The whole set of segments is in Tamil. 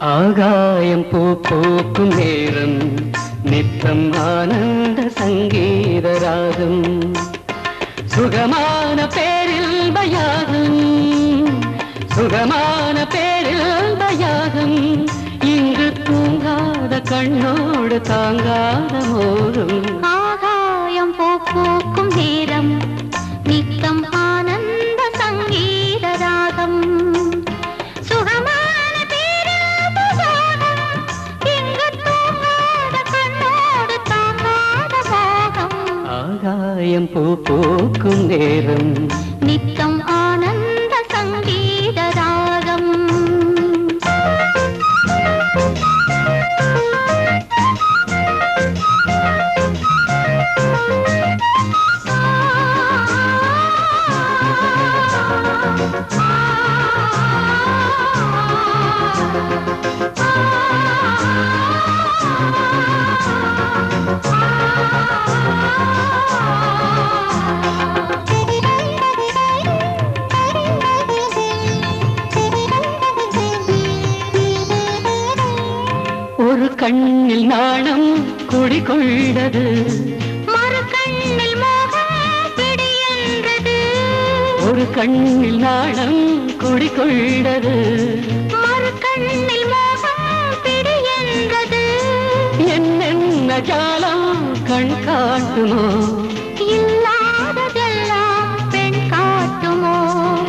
ஆகாயம் பூ பூக்கும் நேரம் நித்தம் ஆனந்த சங்கீத ராகம் சுகமான பேரில் பயாகம் சுகமான பேரில் பயாகம் இங்கு தூங்காத கண்ணோடு தாங்காத மோகம். ஆகாயம் பூ பூக்கும் நேரம் கண்ணில் நாணம் குடிகொண்டது. மறு கண்ணில் மோகம் பிடியென்றது. ஒரு கண்ணில் நாணம் குடிகொண்டது. மறு கண்ணில் மோகம் பிடியென்றது. என்னென்ன ஜாலம் கண் காட்டுமோ? இல்லாததெல்லாம் பெண் காட்டுமோ?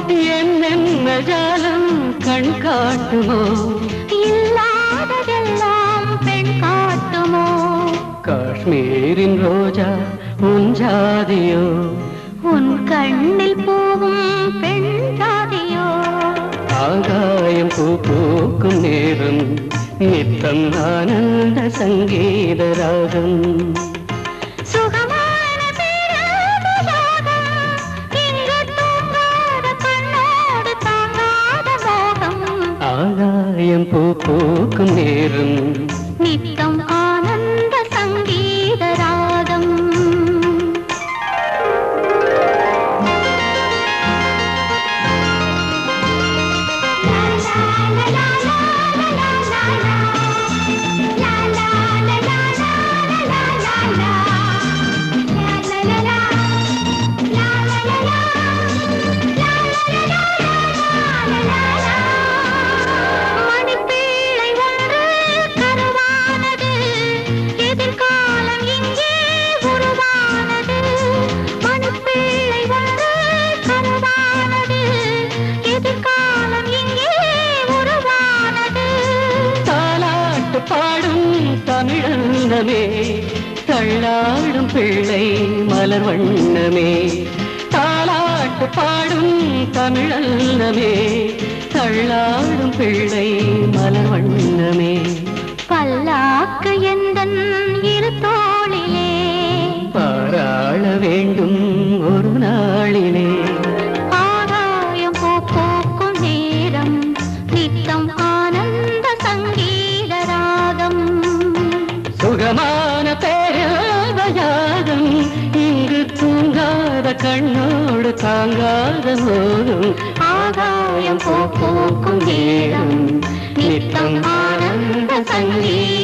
என்னென்ன ஜாலம் கண் காட்டுமோ? காஷ்மீரின் ரோஜா உன் ஜாதியோ? உன் கண்ணில் பூவும் பெண் ஜாதியோ? ஆகாயம் பூ பூக்கும் நேரம் நித்தம் ஆனந்த சங்கீத ராகம் ஆகாயம் பூ பூக்கும் நேரம் நித்தம் தமிழன்னமே தள்ளாடும் பிள்ளை மலர் வண்ணமே. தாலாட்டு பாடும் தமிழன்னமே தள்ளாடும் பிள்ளை மலர் வண்ணமே. பல்லாக்கு எந்தன் இரு தோளிலே பாராள வேண்டும் ஒரு நாளிலே தூங்காத கண்ணோடு தாங்காத போதும் ஆகாயம் போக்கும் பூக்கும் நேரம் நித்தம் ஆனந்த சங்கீதம்